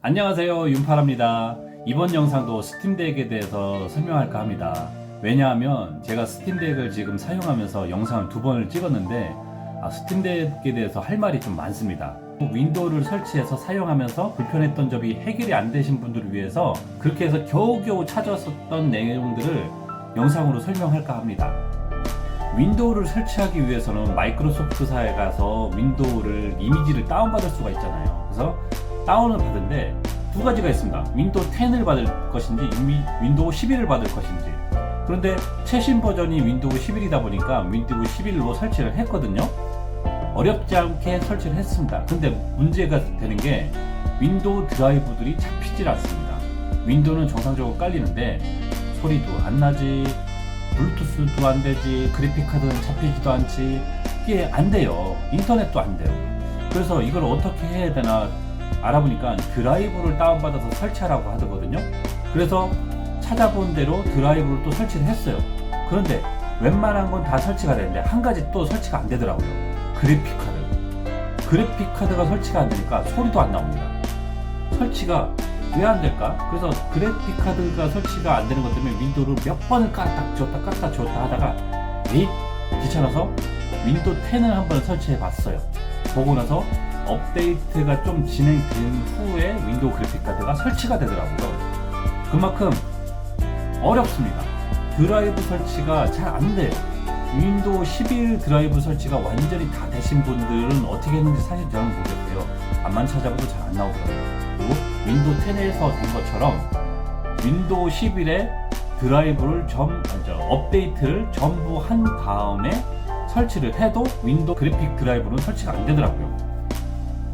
안녕하세요 윤파랍니다. 이번 영상도 스팀덱에 대해서 설명할까 합니다. 왜냐하면 제가 스팀덱을 지금 사용하면서 영상을 두 번을 찍었는데 아, 스팀덱에 대해서 할 말이 좀 많습니다. 윈도우를 설치해서 사용하면서 불편했던 점이 해결이 안 되신 분들을 위해서 그렇게 해서 겨우겨우 찾았었던 내용들을 영상으로 설명할까 합니다. 윈도우를 설치하기 위해서는 마이크로소프트사에 가서 윈도우를 이미지를 다운받을 수가 있잖아요. 그래서 다운을 받은데 두 가지가 있습니다. 윈도우 10을 받을 것인지 윈- 윈도우 11을 받을 것인지. 그런데 최신 버전이 윈도우 11이다 보니까 윈도우 11로 설치를 했거든요. 어렵지 않게 설치를 했습니다. 근데 문제가 되는 게 윈도우 드라이브들이 잡히질 않습니다. 윈도우는 정상적으로 깔리는데 소리도 안 나지, 블루투스도 안 되지, 그래픽 카드는 잡히지도 않지, 이게 안 돼요. 인터넷도 안 돼요. 그래서 이걸 어떻게 해야 되나 알아보니까 드라이브를 다운받아서 설치하라고 하거든요. 그래서 찾아본 대로 드라이브를 또 설치를 했어요. 그런데 웬만한 건 다 설치가 되는데 한 가지 또 설치가 안 되더라고요. 그래픽 카드. 그래픽 카드가 설치가 안 되니까 소리도 안 나옵니다. 설치가 왜 안 될까? 그래서 그래픽 카드가 설치가 안 되는 것 때문에 윈도우를 몇 번을 깠다 지웠다 깠다 지웠다 하다가 에이 귀찮아서 윈도우 10을 한번 설치해 봤어요. 보고 나서 업데이트가 좀 진행된 후에 윈도우 그래픽 카드가 설치가 되더라고요. 그만큼 어렵습니다. 드라이브 설치가 잘 안 돼요. 윈도우 11 드라이브 설치가 완전히 다 되신 분들은 어떻게 했는지 사실 저는 모르겠어요. 안만 찾아봐도 잘 안 나오더라고요. 그리고 윈도우 10에서 된 것처럼 윈도우 11에 드라이브를 점, 아니, 저, 업데이트를 전부 한 다음에 설치를 해도 윈도우 그래픽 드라이브는 설치가 안 되더라고요.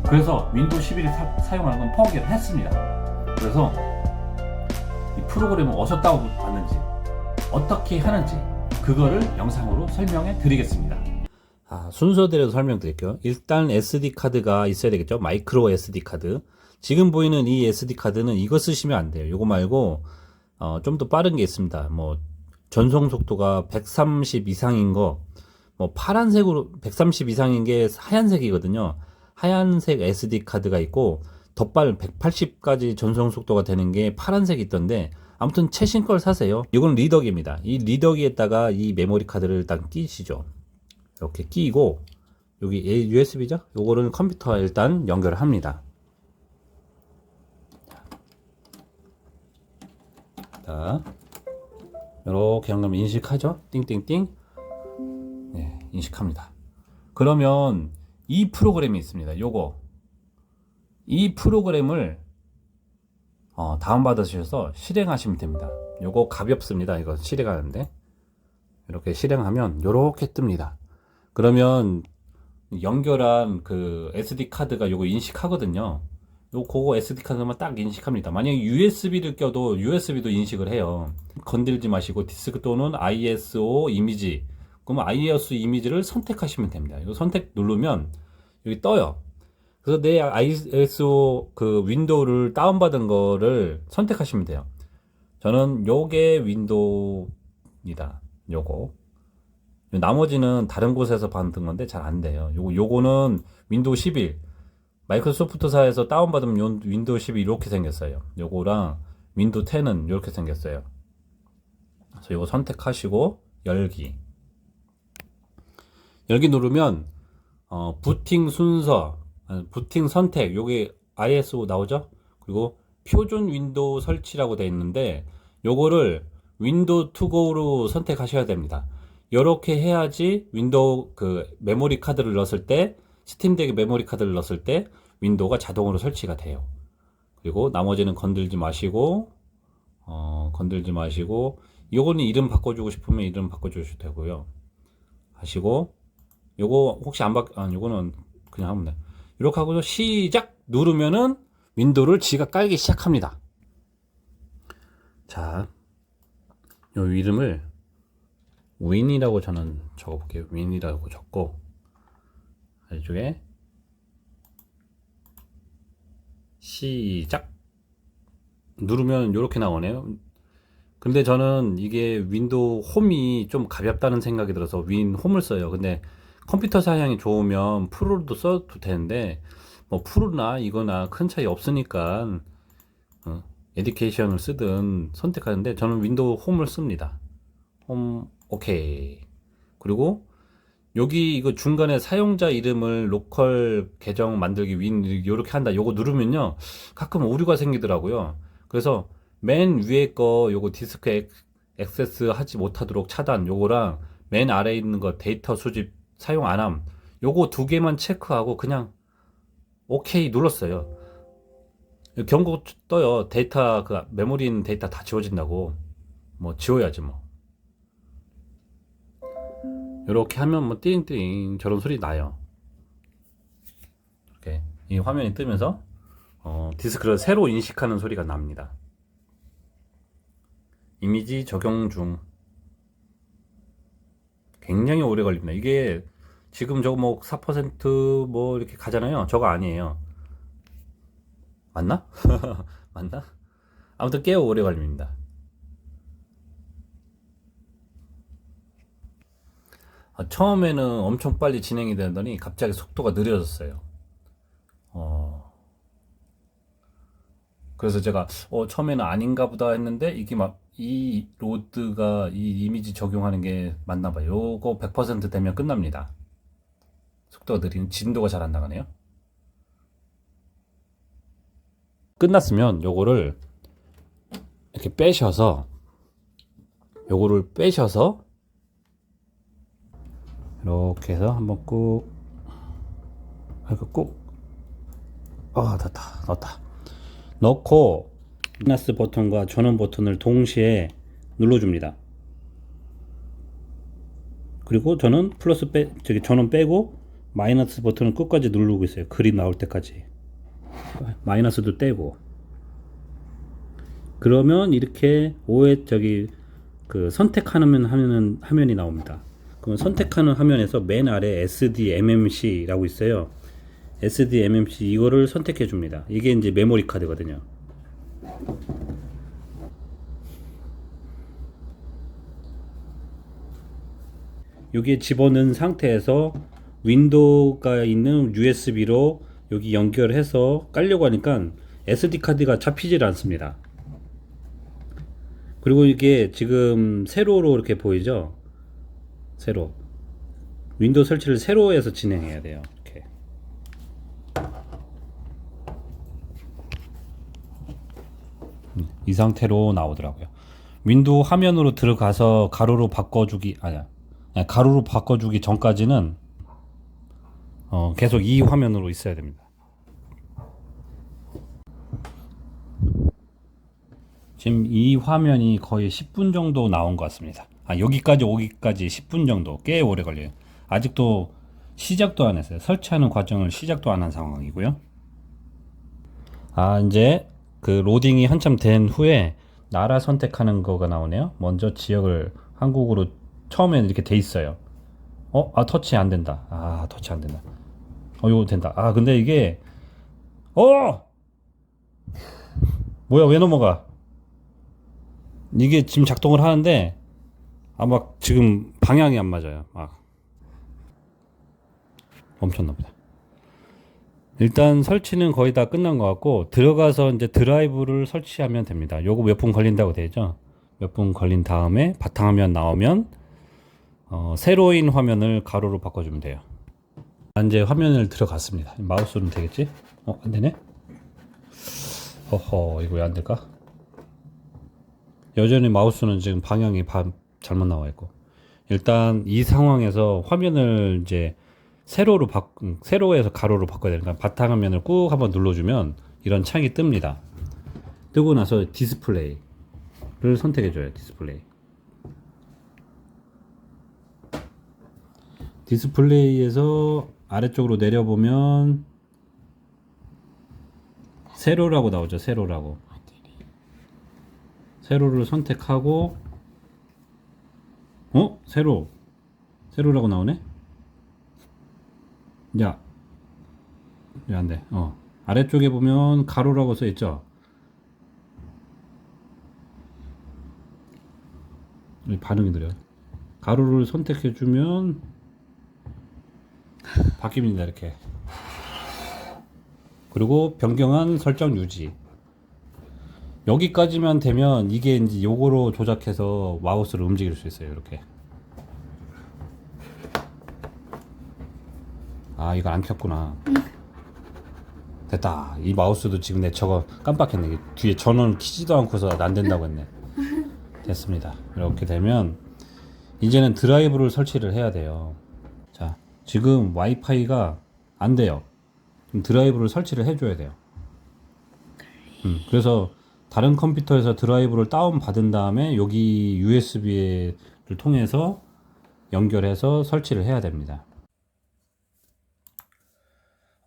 그래서 윈도우 11을 사, 용하는건 포기를 했습니다. 그래서 이 프로그램을 어디서 다운받는지 어떻게 하는지 그거를 영상으로 설명해 드리겠습니다. 아, 순서대로 설명드릴게요. 일단 SD 카드가 있어야 되겠죠. 마이크로 SD 카드. 지금 보이는 이 SD 카드는 이거 쓰시면 안 돼요. 이거 말고 어, 좀 더 빠른 게 있습니다. 뭐 전송 속도가 130 이상인 거, 뭐 파란색으로 130 이상인 게 하얀색이거든요. 하얀색 SD 카드가 있고 덧발 180까지 전송 속도가 되는 게 파란색이 있던데 아무튼 최신 걸 사세요. 이건 리더기입니다. 이 리더기에다가 이 메모리 카드를 일단 끼시죠. 이렇게 끼고 여기 USB죠? 요거를 컴퓨터에 일단 연결을 합니다. 자, 이렇게 연결 인식하죠? 띵띵띵. 네, 인식합니다. 그러면 이 프로그램이 있습니다. 요거 이 프로그램을 어, 다운받으셔서 실행하시면 됩니다. 요거 가볍습니다. 이거 실행하는데 이렇게 실행하면 요렇게 뜹니다. 그러면 연결한 그 SD 카드가 요거 인식하거든요. 요 그거 SD 카드만 딱 인식합니다. 만약에 USB를 껴도 USB도 인식을 해요. 건들지 마시고 디스크 또는 ISO 이미지 그러면 ISO 이미지를 선택하시면 됩니다. 이거 선택 누르면 여기 떠요. 그래서 내 ISO 그 윈도우를 다운받은 거를 선택하시면 돼요. 저는 요게 윈도우입니다. 요거. 나머지는 다른 곳에서 받은 건데 잘 안 돼요. 요거, 요거는 윈도우 11. 마이크로소프트사에서 다운받으면 요 윈도우 11 이렇게 생겼어요. 요거랑 윈도우 10은 이렇게 생겼어요. 그래서 요거 선택하시고 열기. 열기 누르면 어, 부팅 순서, 부팅 선택, 요게 ISO 나오죠? 그리고 표준 윈도우 설치라고 되어 있는데, 요거를 윈도우 투고로 선택하셔야 됩니다. 이렇게 해야지 윈도우 그 메모리 카드를 넣었을 때, 스팀덱에 메모리 카드를 넣었을 때, 윈도우가 자동으로 설치가 돼요. 그리고 나머지는 건들지 마시고, 어, 건들지 마시고, 요거는 이름 바꿔주고 싶으면 이름 바꿔주셔도 되고요. 하시고, 요거 혹시 안 바, 아, 요거는 그냥 하면 돼. 이렇게 하고 시작 누르면은 윈도우를 지가 깔기 시작합니다. 자, 요 이름을 윈이라고 저는 적어볼게요. 윈이라고 적고 이쪽에 시작 누르면 이렇게 나오네요. 근데 저는 이게 윈도우 홈이 좀 가볍다는 생각이 들어서 윈 홈을 써요. 근데 컴퓨터 사양이 좋으면 프로도 써도 되는데 뭐 프로나 이거나 큰 차이 없으니까 어, 에듀케이션을 쓰든 선택하는데 저는 윈도우 홈을 씁니다. 홈 오케이. 그리고 여기 이거 중간에 사용자 이름을 로컬 계정 만들기 윈 이렇게 한다. 요거 누르면요. 가끔 오류가 생기더라고요. 그래서 맨 위에 거 요거 디스크 액- 액세스 하지 못하도록 차단 요거랑 맨 아래에 있는 거 데이터 수집 사용 안함 요거 두 개만 체크하고 그냥 오케이 눌렀어요. 경고 떠요. 데이터 그 메모리 있는 데이터 다 지워진다고. 뭐 지워야지 뭐. 이렇게 하면 뭐 띵띵 저런 소리 나요. 이렇게 이 화면이 뜨면서 어, 디스크를 새로 인식하는 소리가 납니다. 이미지 적용 중. 굉장히 오래 걸립니다. 이게 지금 저거 뭐 4%뭐 이렇게 가잖아요. 저거 아니에요. 맞나? 맞나? 아무튼 꽤 오래 걸립니다. 아, 처음에는 엄청 빨리 진행이 되더니 갑자기 속도가 느려졌어요. 어. 그래서 제가 어, 처음에는 아닌가 보다 했는데 이게 막 이 로드가 이 이미지 적용하는 게 맞나 봐요. 요거 100% 되면 끝납니다. 속도가 느리는 진도가 잘 안 나가네요. 끝났으면 요거를 이렇게 빼셔서 요거를 빼셔서 이렇게 해서 한번 꾹 이렇게 꾹 아, 됐다. 넣었다. 넣고 마이너스 버튼과 전원 버튼을 동시에 눌러줍니다. 그리고 저는 플러스 빼, 저기 전원 빼고 마이너스 버튼을 끝까지 누르고 있어요. 그림 나올 때까지. 마이너스도 떼고. 그러면 이렇게 오에 저기 그 선택하는 화면은 화면이 나옵니다. 그럼 선택하는 화면에서 맨 아래 SDMMC라고 있어요. SDMMC 이거를 선택해 줍니다. 이게 이제 메모리 카드거든요. 여기에 집어넣은 상태에서 윈도우가 있는 USB로 여기 연결해서 깔려고 하니까 SD 카드가 잡히질 않습니다. 그리고 이게 지금 세로로 이렇게 보이죠? 세로. 윈도우 설치를 세로에서 진행해야 돼요. 이 상태로 나오더라고요. 윈도우 화면으로 들어가서 가로로 바꿔주기 아니야. 아니, 가로로 바꿔주기 전까지는 어, 계속 이 화면으로 있어야 됩니다. 지금 이 화면이 거의 10분 정도 나온 것 같습니다. 아, 여기까지 오기까지 10분 정도 꽤 오래 걸려요. 아직도 시작도 안 했어요. 설치하는 과정을 시작도 안 한 상황이고요. 아, 이제 그 로딩이 한참 된 후에 나라 선택하는 거가 나오네요. 먼저 지역을 한국으로 처음에는 이렇게 돼 있어요. 어, 아, 터치 안 된다. 아, 터치 안 된다. 어, 이거 된다. 아, 근데 이게, 어! 뭐야, 왜 넘어가? 이게 지금 작동을 하는데, 아, 막 지금 방향이 안 맞아요. 막. 멈췄나 보다. 일단 설치는 거의 다 끝난 것 같고, 들어가서 이제 드라이브를 설치하면 됩니다. 요거 몇 분 걸린다고 되죠? 몇 분 걸린 다음에 바탕화면 나오면, 어, 세로인 화면을 가로로 바꿔주면 돼요. 이제 화면을 들어갔습니다. 마우스로는 되겠지? 어, 안 되네? 허허, 이거 왜 안 될까? 여전히 마우스는 지금 방향이 바, 잘못 나와 있고. 일단 이 상황에서 화면을 이제 세로로 바, 음, 세로에서 가로로 바꿔야 되니까 바탕화면을 꾹 한번 눌러주면 이런 창이 뜹니다. 뜨고 나서 디스플레이를 선택해줘요. 디스플레이. 디스플레이에서 아래쪽으로 내려보면 세로라고 나오죠. 세로라고. 세로를 선택하고 어? 세로 세로라고 나오네? 야. 왜안 돼? 어. 아래쪽에 보면 가로라고 써 있죠? 이 반응이 느려. 가로를 선택해 주면 바뀝니다. 이렇게. 그리고 변경한 설정 유지. 여기까지만 되면 이게 이제 요거로 조작해서 마우스를 움직일 수 있어요. 이렇게. 아, 이거 안 켰구나. 됐다. 이 마우스도 지금 내 저거 깜빡했네. 뒤에 전원 키지도 않고서 안 된다고 했네. 됐습니다. 이렇게 되면 이제는 드라이브를 설치를 해야 돼요. 자, 지금 와이파이가 안 돼요. 드라이브를 설치를 해줘야 돼요. 음, 그래서 다른 컴퓨터에서 드라이브를 다운 받은 다음에 여기 USB를 통해서 연결해서 설치를 해야 됩니다.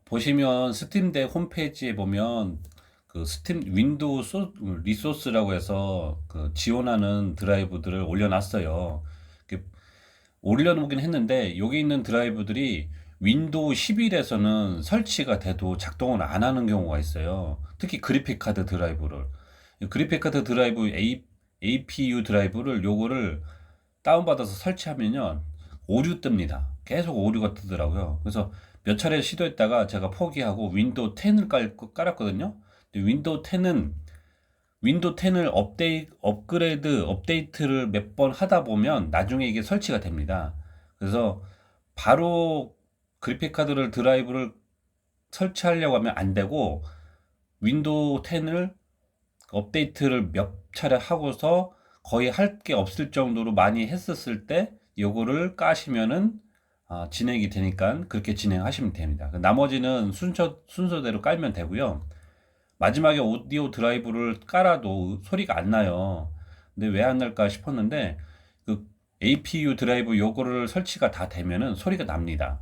보시면 스팀덱 홈페이지에 보면 그 스팀 윈도우 소, 리소스라고 해서 그 지원하는 드라이브들을 올려놨어요. 올려놓긴 했는데 여기 있는 드라이브들이 윈도우 11에서는 설치가 돼도 작동을 안 하는 경우가 있어요. 특히 그래픽 카드 드라이브를 그래픽 카드 드라이브 A, APU 드라이브를 요거를 다운받아서 설치하면요 오류 뜹니다. 계속 오류가 뜨더라고요. 그래서 몇 차례 시도했다가 제가 포기하고 윈도우 10을 깔, 깔았거든요. 근데 윈도우 10은 윈도우 10을 업데이 업그레이드 업데이트를 몇 번 하다 보면 나중에 이게 설치가 됩니다. 그래서 바로 그래픽 카드를 드라이브를 설치하려고 하면 안 되고 윈도우 10을 업데이트를 몇 차례 하고서 거의 할 게 없을 정도로 많이 했었을 때 요거를 까시면은 아, 진행이 되니까 그렇게 진행하시면 됩니다. 나머지는 순서 순서대로 깔면 되고요. 마지막에 오디오 드라이브를 깔아도 소리가 안 나요. 근데 왜 안 날까 싶었는데 그 APU 드라이브 요거를 설치가 다 되면은 소리가 납니다.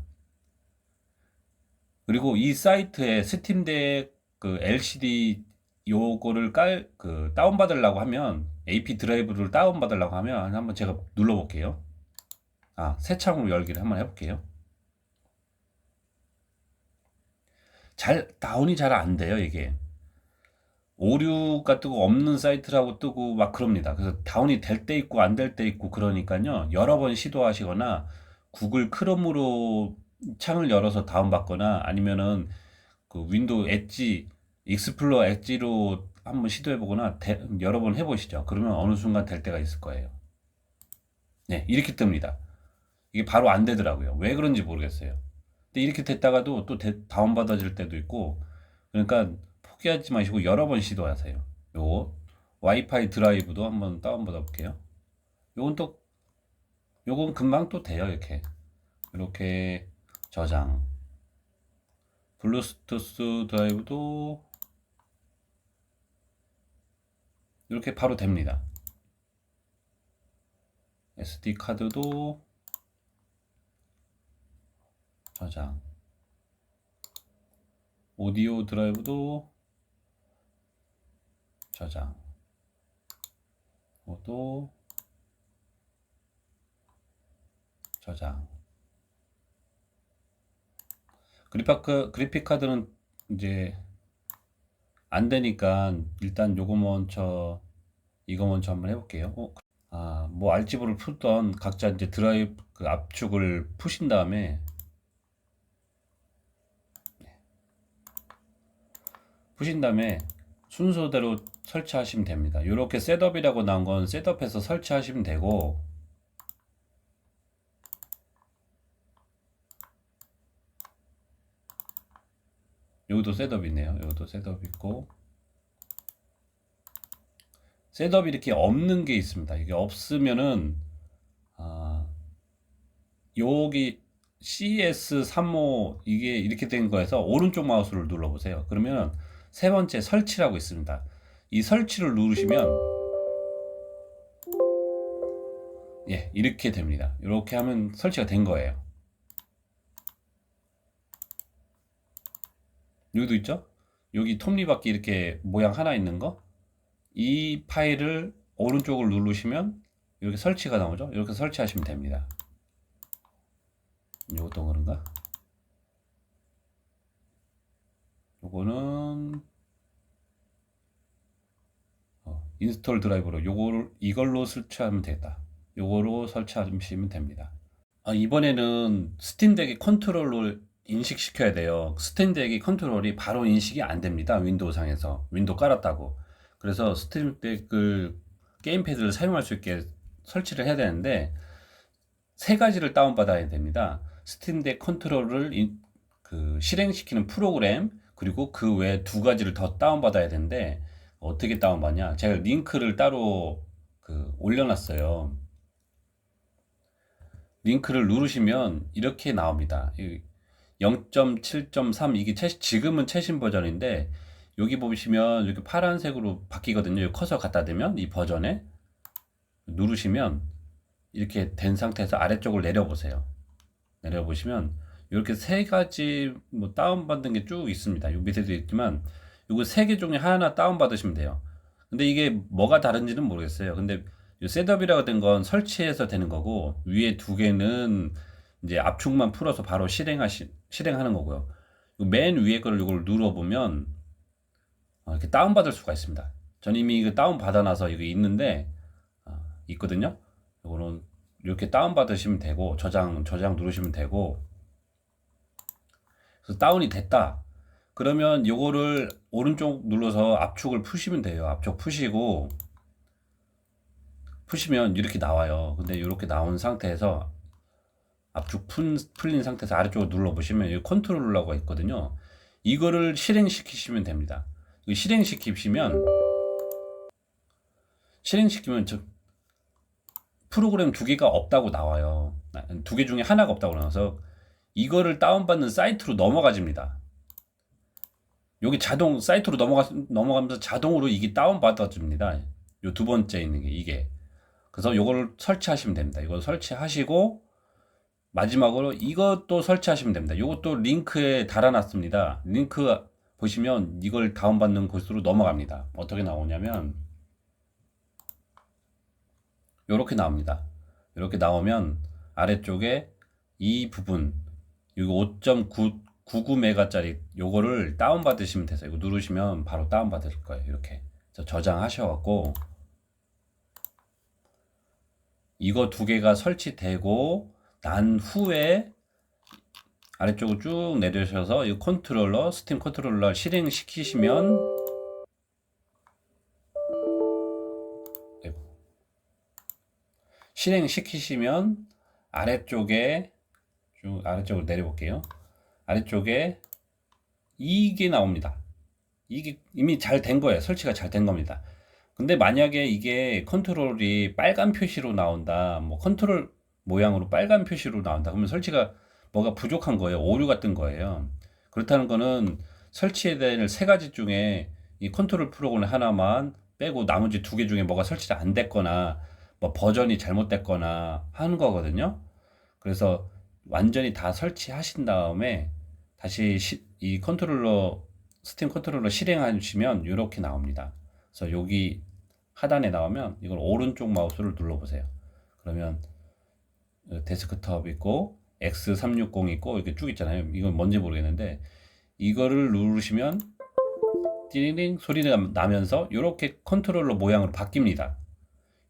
그리고 이 사이트에 스팀덱 그 LCD 요거를 깔 그 다운 받으려고 하면 AP 드라이브를 다운 받으려고 하면 한번 제가 눌러 볼게요. 아, 새 창으로 열기를 한번 해 볼게요. 잘 다운이 잘 안 돼요, 이게. 오류가 뜨고 없는 사이트라고 뜨고 막 그럽니다. 그래서 다운이 될 때 있고 안 될 때 있고 그러니까요. 여러 번 시도하시거나 구글 크롬으로 창을 열어서 다운받거나 아니면은 그 윈도우 엣지 익스플로어 엣지로 한번 시도해 보거나 여러 번 해보시죠. 그러면 어느 순간 될 때가 있을 거예요. 네, 이렇게 뜹니다. 이게 바로 안 되더라고요. 왜 그런지 모르겠어요. 근데 이렇게 됐다가도 또 다운받아질 때도 있고 그러니까 포기하지 마시고 여러 번 시도하세요. 요거 와이파이 드라이브도 한번 다운받아 볼게요. 요건 또 요건 금방 또 돼요. 이렇게 이렇게 저장 블루투스 드라이브도 이렇게 바로 됩니다. SD 카드도 저장 오디오 드라이브도 저장 이것도 저장 그래픽, 그래픽 카드는 이제 안 되니까 일단 요거 먼저 이거 먼저 한번 해볼게요. 어? 아, 뭐 알지브를 풀던 각자 이제 드라이브 그 압축을 푸신 다음에 푸신 다음에 순서대로 설치하시면 됩니다. 이렇게 셋업이라고 나온 건 셋업해서 설치하시면 되고 여기도 셋업 있네요. 여기도 셋업 있고 셋업이 이렇게 없는 게 있습니다. 이게 없으면은 아 여기 CS35 이게 이렇게 된 거에서 오른쪽 마우스를 눌러 보세요. 그러면 세 번째 설치라고 있습니다. 이 설치를 누르시면 예, 이렇게 됩니다. 이렇게 하면 설치가 된 거예요. 여기도 있죠? 여기 톱니바퀴 이렇게 모양 하나 있는 거. 이 파일을 오른쪽을 누르시면 이렇게 설치가 나오죠? 이렇게 설치하시면 됩니다. 이것도 그런가? 요거는 어, 인스톨 드라이브로 요거를 이걸로 설치하면 되겠다. 요거로 설치하시면 됩니다. 아, 이번에는 스팀덱의 컨트롤을 인식시켜야 돼요. 스팀덱의 컨트롤이 바로 인식이 안 됩니다. 윈도우 상에서 윈도우 깔았다고. 그래서 스팀덱을 게임패드를 사용할 수 있게 설치를 해야 되는데 세 가지를 다운받아야 됩니다. 스팀덱 컨트롤을 인- 그 실행시키는 프로그램 그리고 그 외에 두 가지를 더 다운받아야 되는데 어떻게 다운받냐? 제가 링크를 따로 그 올려놨어요. 링크를 누르시면 이렇게 나옵니다. 이0.7.3 이게 최- 지금은 최신 버전인데 여기 보시면 이렇게 파란색으로 바뀌거든요. 이 커서 갖다 대면 이 버전에 누르시면 이렇게 된 상태에서 아래쪽을 내려보세요. 내려보시면 이렇게 세 가지 뭐 다운받는 게 쭉 있습니다. 요 밑에도 있지만 요거 세 개 중에 하나 다운받으시면 돼요. 근데 이게 뭐가 다른지는 모르겠어요. 근데 요 셋업이라고 된 건 설치해서 되는 거고 위에 두 개는 이제 압축만 풀어서 바로 실행하시 실행하는 거고요. 요맨 위에 거를 이걸 눌러보면 어, 이렇게 다운받을 수가 있습니다. 전 이미 이거 다운 받아놔서 이거 있는데 어, 있거든요. 이거는 이렇게 다운 받으시면 되고 저장 저장 누르시면 되고 그래서 다운이 됐다. 그러면 요거를 오른쪽 눌러서 압축을 푸시면 돼요. 압축 푸시고 푸시면 이렇게 나와요. 근데 이렇게 나온 상태에서 압축 푼, 풀린 상태에서 아래쪽을 눌러보시면 여기 컨트롤러가 있거든요. 이거를 실행시키시면 됩니다. 실행시키시면 실행시키면 저 프로그램 두 개가 없다고 나와요. 두 개 중에 하나가 없다고 나와서 이거를 다운받는 사이트로 넘어가집니다. 여기 자동 사이트로 넘어가 넘어가면서 자동으로 이게 다운받아집니다. 요 두 번째 있는 게 이게. 그래서 요거를 설치하시면 됩니다. 이거 설치하시고 마지막으로 이것도 설치하시면 됩니다. 이것도 링크에 달아놨습니다. 링크 보시면 이걸 다운받는 곳으로 넘어갑니다. 어떻게 나오냐면 이렇게 나옵니다. 이렇게 나오면 아래쪽에 이 부분 이거 5.99메가짜리 요거를 다운 받으시면 되세요. 이거 누르시면 바로 다운받을 거예요. 이렇게 저장하셔갖고 이거 두 개가 설치되고 난 후에 아래쪽으로 쭉 내려셔서 이 컨트롤러 스팀 컨트롤러 실행시키시면 아이고. 실행시키시면 아래쪽에 쭉 아래쪽으로 내려볼게요. 아래쪽에 이게 나옵니다. 이게 이미 잘 된 거예요. 설치가 잘 된 겁니다. 근데 만약에 이게 컨트롤이 빨간 표시로 나온다, 뭐 컨트롤 모양으로 빨간 표시로 나온다. 그러면 설치가 뭐가 부족한 거예요. 오류가 뜬 거예요. 그렇다는 거는 설치해야 될세 가지 중에 이 컨트롤 프로그램 하나만 빼고 나머지 두 개 중에 뭐가 설치가 안 됐거나 뭐 버전이 잘못됐거나 하는 거거든요. 그래서 완전히 다 설치하신 다음에 다시 시- 이 컨트롤러 스팀 컨트롤러 실행하시면 이렇게 나옵니다. 그래서 여기 하단에 나오면 이걸 오른쪽 마우스를 눌러보세요. 그러면 데스크톱 있고 X360 있고 이렇게 쭉 있잖아요. 이건 뭔지 모르겠는데 이거를 누르시면 띠링 소리가 나면서 이렇게 컨트롤러 모양으로 바뀝니다.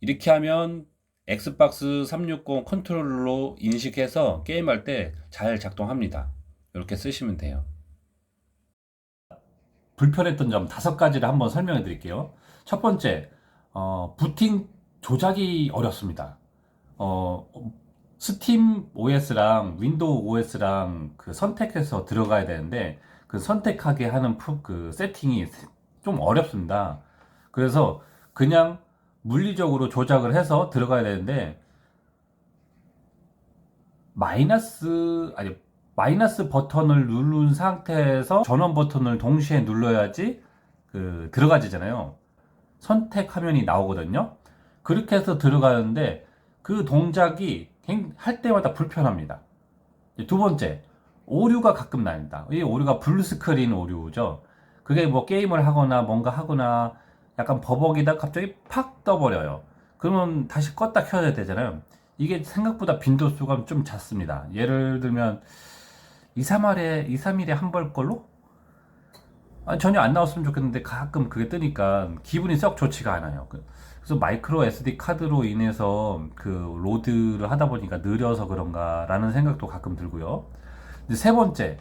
이렇게 하면 엑스박스 360 컨트롤러 인식해서 게임할 때 잘 작동합니다. 이렇게 쓰시면 돼요. 불편했던 점 다섯 가지를 한번 설명해 드릴게요. 첫 번째, 어, 부팅 조작이 어렵습니다. 어, 스팀 OS랑 윈도우 OS랑 그 선택해서 들어가야 되는데 그 선택하게 하는 프- 그 세팅이 좀 어렵습니다. 그래서 그냥 물리적으로 조작을 해서 들어가야 되는데 마이너스 아니 마이너스 버튼을 누른 상태에서 전원 버튼을 동시에 눌러야지 그 들어가지잖아요. 선택 화면이 나오거든요. 그렇게 해서 들어가는데 그 동작이 굉- 할 때마다 불편합니다. 두 번째, 오류가 가끔 납니다. 이 오류가 블루스크린 오류죠. 그게 뭐 게임을 하거나 뭔가 하거나 약간 버벅이다 갑자기 팍 떠버려요. 그러면 다시 껐다 켜야 되잖아요. 이게 생각보다 빈도수가 좀 잦습니다. 예를 들면 2, 3일에 2, 3일에 한 벌 걸로 아니, 전혀 안 나왔으면 좋겠는데 가끔 그게 뜨니까 기분이 썩 좋지가 않아요. 그- 그래서 마이크로 SD 카드로 인해서 그 로드를 하다 보니까 느려서 그런가라는 생각도 가끔 들고요. 세 번째,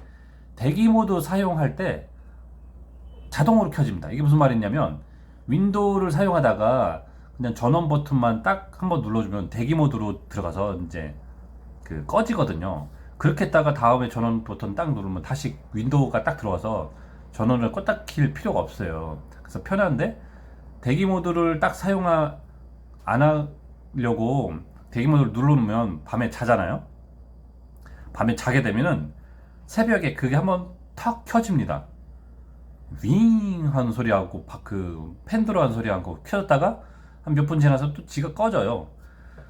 대기 모드 사용할 때 자동으로 켜집니다. 이게 무슨 말이냐면 윈도우를 사용하다가 그냥 전원 버튼만 딱 한번 눌러주면 대기 모드로 들어가서 이제 그 꺼지거든요. 그렇게 했다가 다음에 전원 버튼 딱 누르면 다시 윈도우가 딱 들어와서 전원을 껐다 킬 필요가 없어요. 그래서 편한데 대기 모드를 딱 사용 안 하려고 대기 모드를 눌러놓으면 밤에 자잖아요. 밤에 자게 되면은 새벽에 그게 한번 탁 켜집니다. 윙 하는 소리하고 바- 그 팬들어 하는 소리하고 켜졌다가 한 몇 분 지나서 또 지가 꺼져요.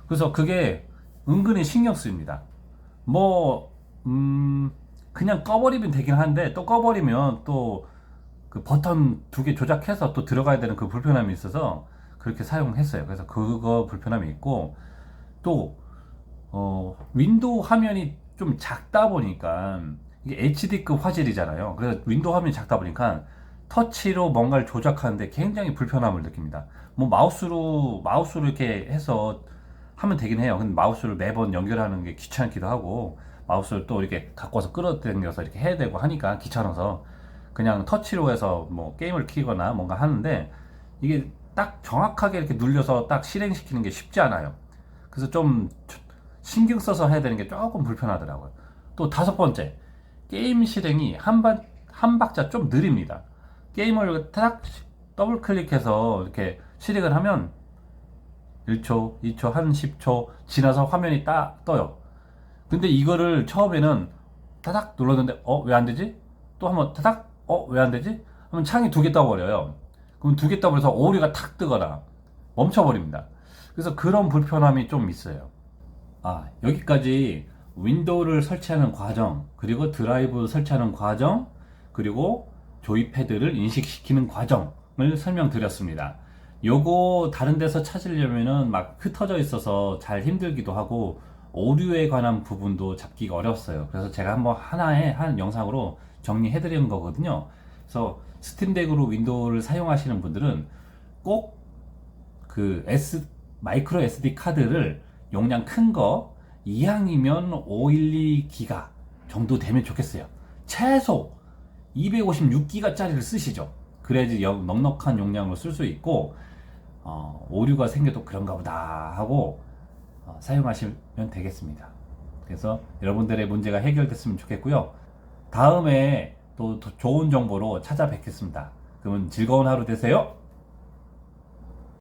그래서 그게 은근히 신경 쓰입니다. 뭐, 음, 그냥 꺼버리면 되긴 한데 또 꺼버리면 또 그 버튼 두 개 조작해서 또 들어가야 되는 그 불편함이 있어서 그렇게 사용했어요. 그래서 그거 불편함이 있고 또 어, 윈도우 화면이 좀 작다 보니까 이게 HD급 화질이잖아요. 그래서 윈도우 화면이 작다 보니까 터치로 뭔가를 조작하는데 굉장히 불편함을 느낍니다. 뭐 마우스로 마우스로 이렇게 해서 하면 되긴 해요. 근데 마우스를 매번 연결하는 게 귀찮기도 하고 마우스를 또 이렇게 갖고 와서 끌어당겨서 이렇게 해야 되고 하니까 귀찮아서 그냥 터치로 해서 뭐 게임을 키거나 뭔가 하는데 이게 딱 정확하게 이렇게 눌려서 딱 실행시키는 게 쉽지 않아요. 그래서 좀 신경 써서 해야 되는 게 조금 불편하더라고요. 또 다섯 번째, 게임 실행이 한, 바, 한 박자 좀 느립니다. 게임을 딱 더블 클릭해서 이렇게 실행을 하면 1초, 2초, 한 10초 지나서 화면이 딱 떠요. 근데 이거를 처음에는 타닥 눌렀는데 어 왜 안 되지? 또 한번 타닥 어 왜 안 되지? 하면 창이 두 개 떠버려요. 그럼 두 개 떠버려서 오류가 탁 뜨거나 멈춰버립니다. 그래서 그런 불편함이 좀 있어요. 아 여기까지 윈도우를 설치하는 과정 그리고 드라이브 설치하는 과정 그리고 조이패드를 인식시키는 과정을 설명드렸습니다. 요거 다른 데서 찾으려면은 막 흩어져 있어서 잘 힘들기도 하고 오류에 관한 부분도 잡기가 어려웠어요. 그래서 제가 한번 하나의 한 영상으로 정리해 드리는 거거든요. 그래서 스팀덱으로 윈도우를 사용하시는 분들은 꼭 그 S 마이크로 SD 카드를 용량 큰 거 이항이면 512기가 정도 되면 좋겠어요. 최소 256기가짜리를 쓰시죠. 그래야지 영- 넉넉한 용량으로 쓸 수 있고 어, 오류가 생겨도 그런가 보다 하고 어, 사용하시면 되겠습니다. 그래서 여러분들의 문제가 해결됐으면 좋겠고요. 다음에 또더 좋은 정보로 찾아뵙겠습니다. 그러면 즐거운 하루 되세요.